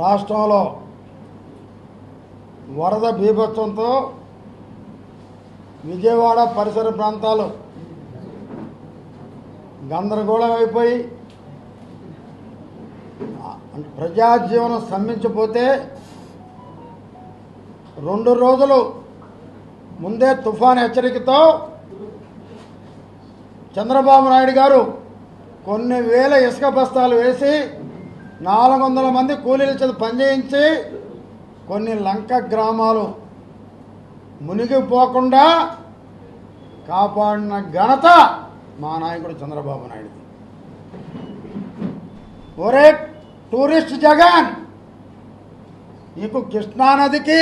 రాష్ట్రంలో వరద బీభత్సంతో విజయవాడ పరిసర ప్రాంతాలు గందరగోళం అయిపోయి ప్రజాజీవనం స్తంభించిపోతే రెండు రోజులు ముందే తుఫాన్ హెచ్చరికతో చంద్రబాబు నాయుడు గారు కొన్ని వేల ఇసుక బస్తాలు వేసి నాలుగు వందల మంది కూలీల చేత పనిచేయించి కొన్ని లంక గ్రామాలు మునిగిపోకుండా కాపాడిన ఘనత మా నాయకుడు చంద్రబాబు నాయుడు ఒరే టూరిస్ట్ జగన్ నీకు కృష్ణానదికి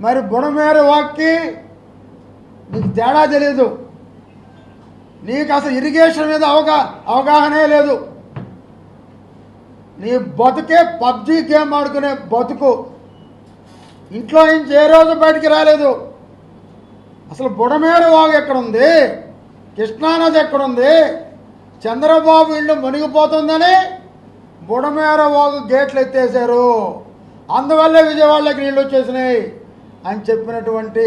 మరి బుడమేరు వాక్కి నీకు తేడా తెలియదు నీకు అసలు ఇరిగేషన్ మీద అవగా అవగాహనే లేదు. నీ బతుకే పబ్జీ గేమ్ ఆడుకునే బతుకు. ఇంట్లో నుంచి ఏ రోజు బయటికి రాలేదు. అసలు బుడమేడు వాగు ఎక్కడుంది? కృష్ణానది ఎక్కడుంది? చంద్రబాబు ఇల్లు మునిగిపోతుందని బుడమేర వాగు గేట్లు ఎత్తేసారు అందువల్లే విజయవాడలోకి నీళ్ళు వచ్చేసినాయి అని చెప్పినటువంటి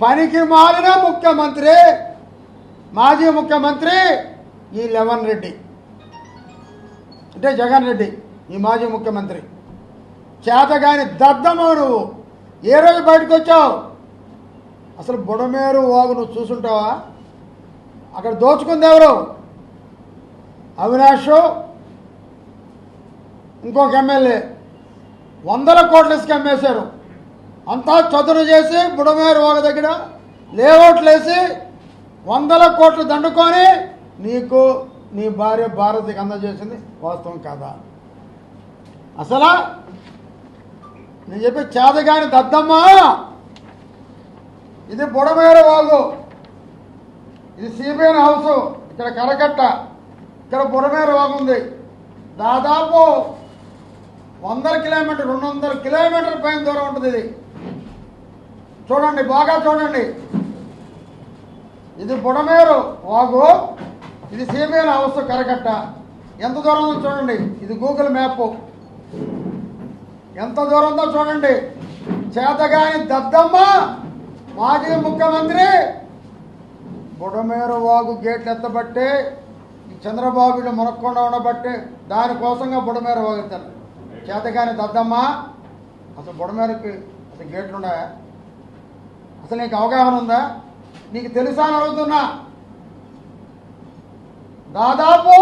పనికి మారిన ముఖ్యమంత్రి మాజీ ముఖ్యమంత్రి ఈ లెవన్ రెడ్డి. అంటే జగన్ రెడ్డి ఈ మాజీ ముఖ్యమంత్రి. చేతగాని దద్దమో నువ్వు. ఏ రోజు బయటకు వచ్చావు? అసలు బుడమేరు వాగు నువ్వు చూసుంటావా? అక్కడ దోచుకుంది ఎవరు? అవినాష్ ఇంకొక ఎమ్మెల్యే. వందల కోట్ల ఇసుక అమ్మేశారు. అంతా చదును చేసి బుడమేరు వాగు దగ్గర లేఅవుట్లు వేసి వందల కోట్లు దండుకొని నీకు నీ భార్య భారతికి అందజేసింది వాస్తవం కాదా? అసలా? నేను చెప్పే చేతగాని దద్దమ్మ? ఇది బుడమేరు వాగు. ఇది సిబిఎన్ హౌస్. ఇక్కడ కరకట్ట. ఇక్కడ బుడమేరు వాగు ఉంది. దాదాపు వందల కిలోమీటర్ రెండు వందల కిలోమీటర్ల పైన దూరం ఉంటుంది ఇది. చూడండి బాగా చూడండి. ఇది బుడమేరు వాగు. ఇది సీమేల హౌస్ కరకట్ట. ఎంత దూరం ఉందో చూడండి. ఇది గూగుల్ మ్యాప్ ఎంత దూరం ఉందో చూడండి. చేతగాని దద్దమ్మ మాజీ ముఖ్యమంత్రి బుడమేరు వాగు గేట్లు ఎత్తబట్టే ఈ చంద్రబాబుని మునక్కుండా ఉండబట్టే దానికోసంగా బుడమేర వాగు ఎత్తారు చేతగాని దద్దమ్మ అసలు బుడమేరకి అసలు గేట్లు ఉన్నాయా అసలు నీకు అవగాహన ఉందా? నీకు తెలుసా అని అడుగుతున్నా. దాదాపు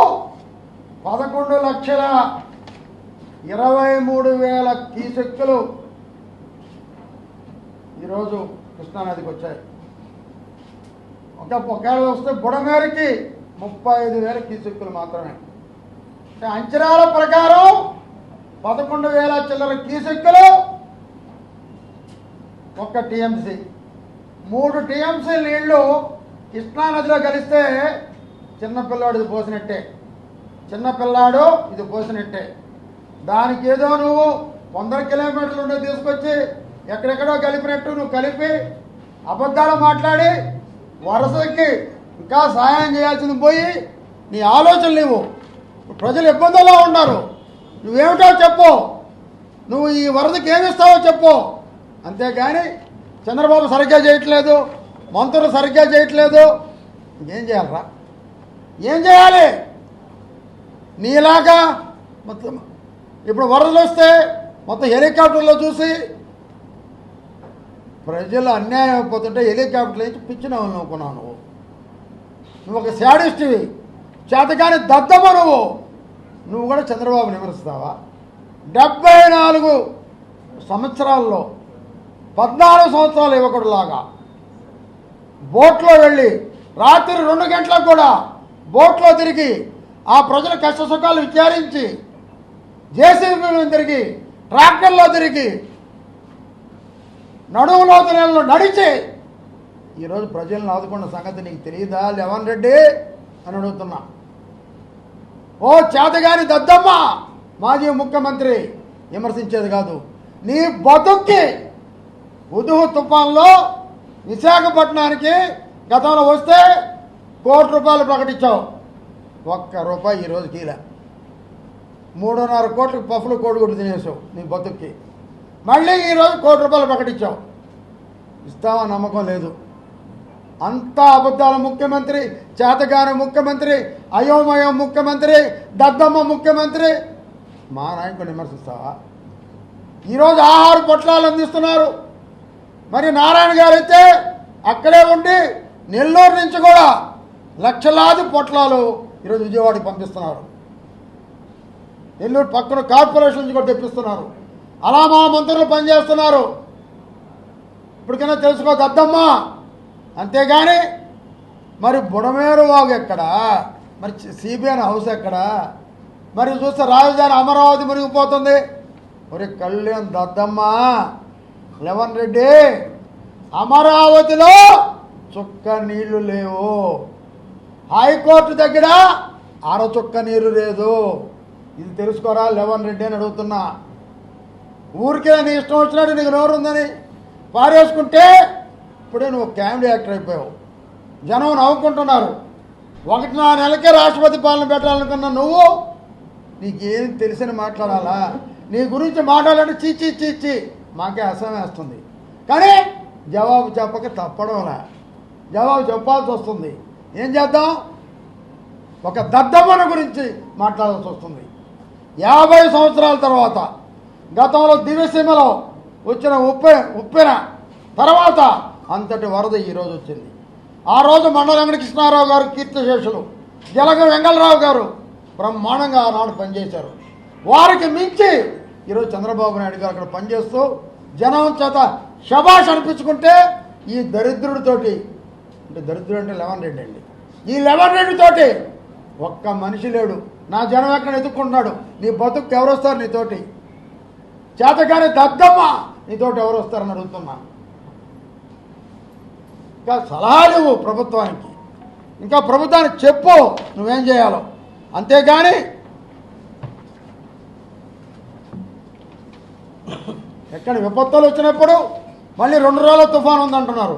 పదకొండు లక్షల ఇరవై మూడు వేల కీసెక్కులు ఈరోజు కృష్ణానదికి వచ్చాయి. ఒక ఒకవేళ వస్తే బుడమేరికి ముప్పై ఐదు వేల కీసెక్కులు మాత్రమే. అంచనాల ప్రకారం పదకొండు వేల చిల్లర కీసెక్కులు ఒక్క టీఎంసీ. మూడు టీఎంసీ నీళ్ళు కృష్ణానదిలో కలిస్తే చిన్నపిల్లాడు ఇది పోసినట్టే. చిన్నపిల్లాడు ఇది పోసినట్టే. దానికి ఏదో నువ్వు వందల కిలోమీటర్లు ఉండే తీసుకొచ్చి ఎక్కడెక్కడో కలిపినట్టు నువ్వు కలిపి అబద్ధాలు మాట్లాడి వరసకి ఇంకా సహాయం చేయాల్సింది పోయి నీ ఆలోచనలు లేవు. ప్రజలు ఇబ్బందుల్లో ఉన్నారు. నువ్వేమిటో చెప్పు. నువ్వు ఈ వరదకి ఏమిస్తావో చెప్పు. అంతేగాని చంద్రబాబు సరిగ్గా చేయట్లేదు మంత్రులు సరిగ్గా చేయట్లేదు. ఇంకేం చేయాలరా? ఏం చేయాలి? నీలాగా మొత్తం ఇప్పుడు వరదలు వస్తే మొత్తం హెలికాప్టర్లో చూసి ప్రజలు అన్యాయం అయిపోతుంటే హెలికాప్టర్లు వేసి పిచ్చినావు అనుకున్నావు నువ్వు. నువ్వు ఒక శాడిస్ట్వి. చేతకాని దద్దమ్మ నువ్వు. నువ్వు కూడా చంద్రబాబు విమర్శిస్తావా? డెబ్బై నాలుగు సంవత్సరాల్లో పద్నాలుగు సంవత్సరాలు యువకుడులాగా. బోట్లో వెళ్ళి రాత్రి రెండు గంటలకు కూడా బోట్లో తిరిగి ఆ ప్రజల కష్ట సుఖాలు విచారించి జేసీబీ తిరిగి ట్రాక్టర్లో తిరిగి నడువులో నెలలో నడిచి ఈరోజు ప్రజలను ఆదుకున్న సంగతి నీకు తెలియదా లెవన్ రెడ్డి అని అడుగుతున్నా. ఓ చేతగాని దద్దమ్మ మాజీ ముఖ్యమంత్రి విమర్శించేది కాదు. నీ బతుక్కి ఉదుహు తుఫాన్లో విశాఖపట్నానికి గతంలో వస్తే కోటి రూపాయలు ప్రకటించావు ఒక్క రూపాయి ఈరోజు కీలే మూడున్నర కోట్లకు పఫ్లు కోడిగుడ్డు తినేసావు నీ బతుక్కి. మళ్ళీ ఈరోజు కోటి రూపాయలు ప్రకటించావు ఇస్తావా నమ్మకం లేదు. అంతా అబద్ధాల ముఖ్యమంత్రి చేతగాని ముఖ్యమంత్రి అయోమయం ముఖ్యమంత్రి దద్దమ్మ ముఖ్యమంత్రి. మా నాయకుడు విమర్శిస్తావా? ఈరోజు ఆహార పొట్లాలు అందిస్తున్నారు. మరి నారాయణ గారు అయితే అక్కడే ఉండి నెల్లూరు నుంచి కూడా లక్షలాది పొట్లాలు ఈరోజు విజయవాడకి పంపిస్తున్నారు. నెల్లూరు పక్కన కార్పొరేషన్ నుంచి కూడా తెప్పిస్తున్నారు. అలా మా మంత్రులు పనిచేస్తున్నారు. ఇప్పటికైనా తెలుసుకో దద్దమ్మా అంతేగాని మరి బుడమేరు వాగు ఎక్కడ? మరి సిబిఐ హౌస్ ఎక్కడ? మరి చూస్తే రాజధాని అమరావతి మునిగిపోతుంది. మరి కళ్యాణ్ దద్దమ్మ. లెవన్ రెడ్డి అమరావతిలో చుక్క నీళ్ళు లేవు. హైకోర్టు దగ్గర అరచుక్క నీరు లేదు. ఇది తెలుసుకోరా? లెవన్ రెడ్డి అని అడుగుతున్నా. ఊరికే నీ ఇష్టం వచ్చినట్టు నీకు నోరు ఉందని పారేసుకుంటే ఇప్పుడే నువ్వు క్యామిడీ యాక్టర్ అయిపోయావు. జనం నవ్వుకుంటున్నారు. ఒకటి నా నెలకే రాష్ట్రపతి పాలన పెట్టాలనుకున్న నువ్వు నీకేం తెలిసిన మాట్లాడాలా? నీ గురించి మాట్లాడాలంటే చీచి చీచి మాకే అసహ్యం కానీ జవాబు చెప్పక తప్పడంలా జవాబు చెప్పాల్సి వస్తుంది. ఏం చేద్దాం? ఒక దద్దమ్మను గురించి మాట్లాడాల్సి వస్తుంది. యాభై సంవత్సరాల తర్వాత గతంలో దివ్యసీమలో వచ్చిన ఉప్పె ఉప్పెన తర్వాత అంతటి వరద ఈరోజు వచ్చింది. ఆ రోజు మండల వెంకటకృష్ణారావు గారు కీర్తిశేషులు జలగ వెంగళరావు గారు బ్రహ్మాండంగా ఆనాడు పనిచేశారు. వారికి మించి ఈరోజు చంద్రబాబు నాయుడు గారు అక్కడ పనిచేస్తూ జనం చేత శభాష్ అనిపించుకుంటే ఈ దరిద్రుడితోటి అంటే దరిద్రుడు అంటే లెవెన్ రెడ్డి అండి. ఈ లెవెన్ రెడ్డి తోటి ఒక్క మనిషి లేడు. నా జనం ఎక్కడ ఎదుర్కొంటున్నాడు? నీ బతుకు ఎవరు వస్తారు నీతోటి? చేతగానే దద్దమ్మ నీతోటి ఎవరు వస్తారని అడుగుతున్నా. ఇంకా సలహాలు ఇవ్వు ప్రభుత్వానికి. ఇంకా ప్రభుత్వానికి చెప్పు నువ్వేం చేయాలో. అంతేగాని ఎక్కడ విపత్తులు వచ్చినప్పుడు మళ్ళీ రెండు రోజుల తుఫాన్ ఉందంటున్నారు.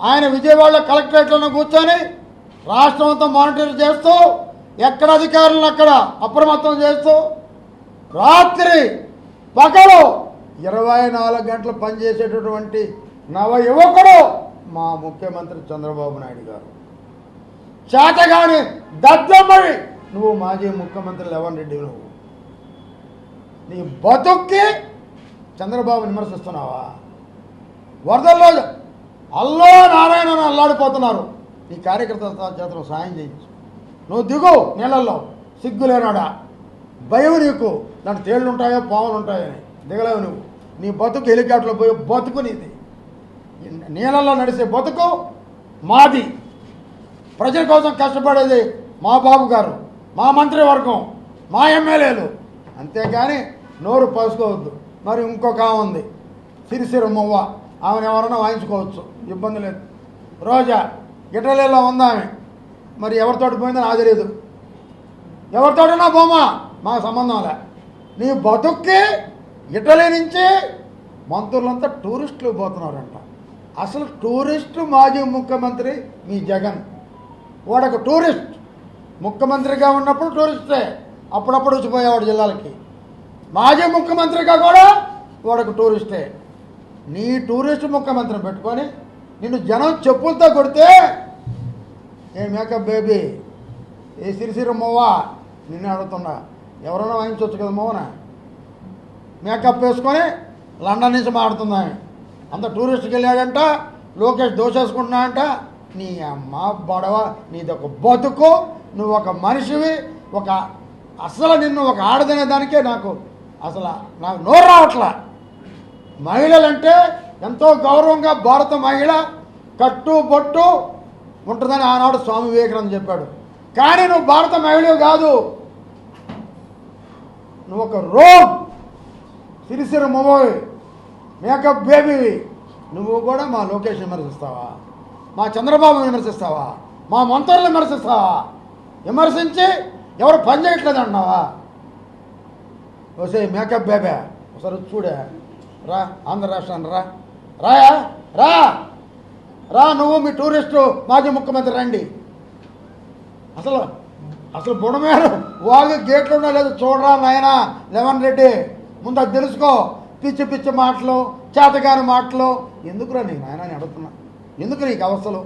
ఆయన విజయవాడలో కలెక్టరేట్లను కూర్చొని రాష్ట్రం అంతా మానిటర్ చేస్తూ ఎక్కడ అధికారులను అక్కడ అప్రమత్తం చేస్తూ రాత్రి పగలు ఇరవై నాలుగు గంటలు పనిచేసేటటువంటి నవ యువకుడు మా ముఖ్యమంత్రి చంద్రబాబు నాయుడు గారు. చేతగాని దద్దమ్మడి నువ్వు మాజీ ముఖ్యమంత్రి లెవన్ రెడ్డి నువ్వు. నీ బతుక్కి చంద్రబాబు విమర్శిస్తున్నావా? వరదల్లో అల్లో నారాయణ అని అల్లాడిపోతున్నారు నీ కార్యకర్త చేతను సాయం చేయించు. నువ్వు దిగు నీళ్ళల్లో. సిగ్గులేనాడా భయం నీకు. నన్ను తేళ్ళు ఉంటాయో పాములు ఉంటాయని దిగలేవు నువ్వు. నీ బతుకు హెలికాప్టర్లో పోయి బతుకు నీది. నీళ్ళల్లో నడిచే బతుకు మాది. ప్రజల కోసం కష్టపడేది మా బాబు గారు మా మంత్రివర్గం మా ఎమ్మెల్యేలు. అంతేగాని నోరు పసుకోవద్దు మరి ఇంకొక ఉంది. సిరిసిరమ్మవ్వ ఆమెను ఎవరైనా వాయించుకోవచ్చు. ఇబ్బంది లేదు. రోజా ఇటలీలో ఉంది ఆమె? మరి ఎవరితోటి పోయిందో నాకు తెలియదు ఎవరితోటైనా బొమ్మ మాకు సంబంధం లే. నీ బతుక్కి ఇటలీ నుంచి మంత్రులంతా టూరిస్టులు పోతున్నారంట. అసలు టూరిస్టు మాజీ ముఖ్యమంత్రి మీ జగన్. వాడొక టూరిస్ట్. ముఖ్యమంత్రిగా ఉన్నప్పుడు టూరిస్టే. అప్పుడప్పుడు వచ్చిపోయేవాడు జిల్లాలకి. మాజీ ముఖ్యమంత్రిగా కూడా వాడొక టూరిస్టే. నీ టూరిస్ట్ ముఖ్యమంత్రిని పెట్టుకొని నిన్ను జనం చెప్పులతో కొడితే ఏ మేకప్ బేబీ ఏ సిరిసిరి మొవ్వా? నిన్నే అడుగుతున్నా. ఎవరైనా వాయించవచ్చు కదా మోవన మేకప్ వేసుకొని లండన్ నుంచి మాడుతుంది అంత టూరిస్ట్కి వెళ్ళాడంట లోకేష్ దోషేసుకుంటున్నాడంట నీ అమ్మ బడవ నీది ఒక బతుకు నువ్వు ఒక మనిషివి ఒక అసలు నిన్ను ఒక ఆడదనే దానికే నాకు అసలు నాకు నోరు రావట్లా. మహిళలంటే ఎంతో గౌరవంగా భారత మహిళ కట్టు బొట్టు ఉంటుందని ఆనాడు స్వామి వివేకానంద చెప్పాడు. కానీ నువ్వు భారత మహిళ కాదు. నువ్వు ఒక రోగ్ సిరిసిర మొబోయ్ మేకప్ బేబీవి నువ్వు కూడా మా లోకేష్ విమర్శిస్తావా? మా చంద్రబాబు విమర్శిస్తావా? మా మంత్రులు విమర్శిస్తావా? విమర్శించి ఎవరు పని చేయట్లేదు అన్నావా వసే మేకప్ బేబే. ఒకసారి చూడే. రా ఆంధ్ర రాష్ట్రాన్ని రా. రాయా? రా! రా నువ్వు మీ టూరిస్టు మాజీ ముఖ్యమంత్రి రండి. అసలు అసలు బుడమేరు వాగు గేట్లు ఉన్నా లేదు చూడరా నాయనా లెవెన్ రెడ్డి. ముందు అది తెలుసుకో. పిచ్చి పిచ్చి మాటలు చేతగాని మాటలు. ఎందుకురా నీకు నాయన అని అడుగుతున్నా? ఎందుకు నీకు అవస్థలు?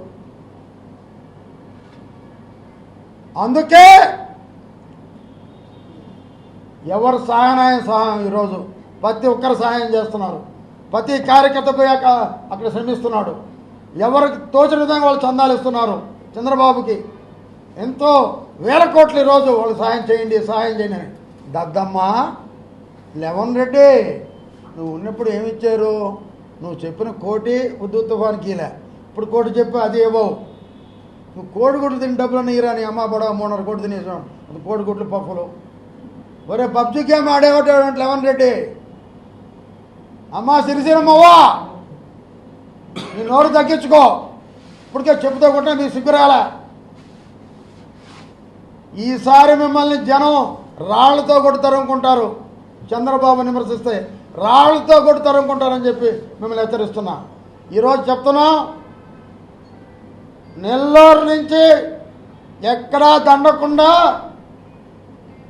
అందుకే ఎవరు సహాయనాయం సహాయం ఈరోజు? ప్రతి ఒక్కరు సహాయం చేస్తున్నారు. ప్రతి కార్యకర్త పోయాక అక్కడ శ్రమిస్తున్నాడు. ఎవరికి తోచిన విధంగా వాళ్ళు చందాలు ఇస్తున్నారు చంద్రబాబుకి. ఎంతో వేల కోట్లు ఈరోజు వాళ్ళు సహాయం చేయండి సహాయం చేయండి అని. దద్దమ్మ లెవెన్ రెడ్డి నువ్వు ఉన్నప్పుడు ఏమి ఇచ్చారు? నువ్వు చెప్పిన కోటి ఉద్దు తుఫానికి ఇలా. ఇప్పుడు కోటి చెప్పి అది ఇవ్వవు. నువ్వు కోడిగుడ్లు తిని డబ్బులు నీరా నీ అమ్మ పడవ మూడున్నర కోటి తినేసాం అది కోడిగుడ్లు పప్పులు. ఒరే పబ్జి గేమ్ ఆడేవాడు లెవెన్ రెడ్డి. అమ్మా సిరిసిరమ్మవ్వా నీ నోరు తగ్గించుకో. ఇప్పటికే చెబుతూ కొట్టినా నీ సిగ్గురాల. ఈసారి మిమ్మల్ని జనం రాళ్ళతో కొట్టి తరుముకుంటారు చంద్రబాబు విమర్శిస్తే రాళ్ళతో కొట్టి తరుముకుంటారని చెప్పి మిమ్మల్ని హెచ్చరిస్తున్నా. ఈరోజు చెప్తున్నాం నెల్లూరు నుంచి ఎక్కడా దండకుండా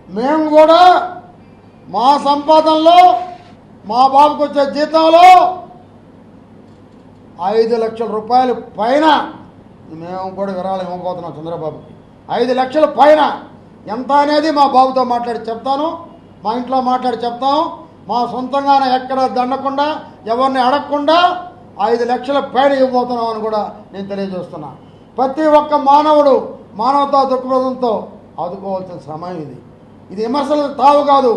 మేము కూడా మా సంపాదనలో మా బాబుకు వచ్చే జీతంలో ఐదు లక్షల రూపాయలు పైన మేము కూడా విరాళం ఇవ్వబోతున్నాం చంద్రబాబుకి. ఐదు లక్షల పైన ఎంత అనేది మా బాబుతో మాట్లాడి చెప్తాను మా ఇంట్లో మాట్లాడి చెప్తాం మా సొంతంగానే ఎక్కడ దండకుండా ఎవరిని అడగకుండా ఐదు లక్షల పైన ఇవ్వబోతున్నాం అని కూడా నేను తెలియజేస్తున్నా. ప్రతి ఒక్క మానవుడు మానవతా దృక్పథంతో ఆదుకోవాల్సిన సమయం ఇది. ఇది విమర్శలు తావు కాదు.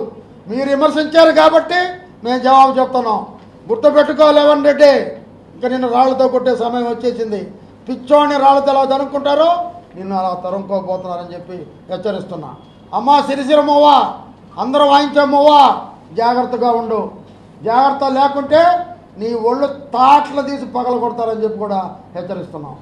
మీరు విమర్శించారు కాబట్టి మేము జవాబు చెప్తున్నాం. గుర్తుపెట్టుకో లెవెన్ రెడ్డి. ఇంకా నిన్ను రాళ్ళతో కొట్టే సమయం వచ్చేసింది. పిచ్చోని రాళ్ళతో ఎలా తనుక్కుంటారో నిన్ను అలా తరుముకోబోతున్నారని చెప్పి హెచ్చరిస్తున్నా. అమ్మా సిరిసిరమ్మవ్వా అందరూ వాయించమ్మవ్వా జాగ్రత్తగా ఉండు. జాగ్రత్త లేకుంటే నీ ఒళ్ళు తాట్లు తీసి పగల కొడతారని చెప్పి కూడా హెచ్చరిస్తున్నాం.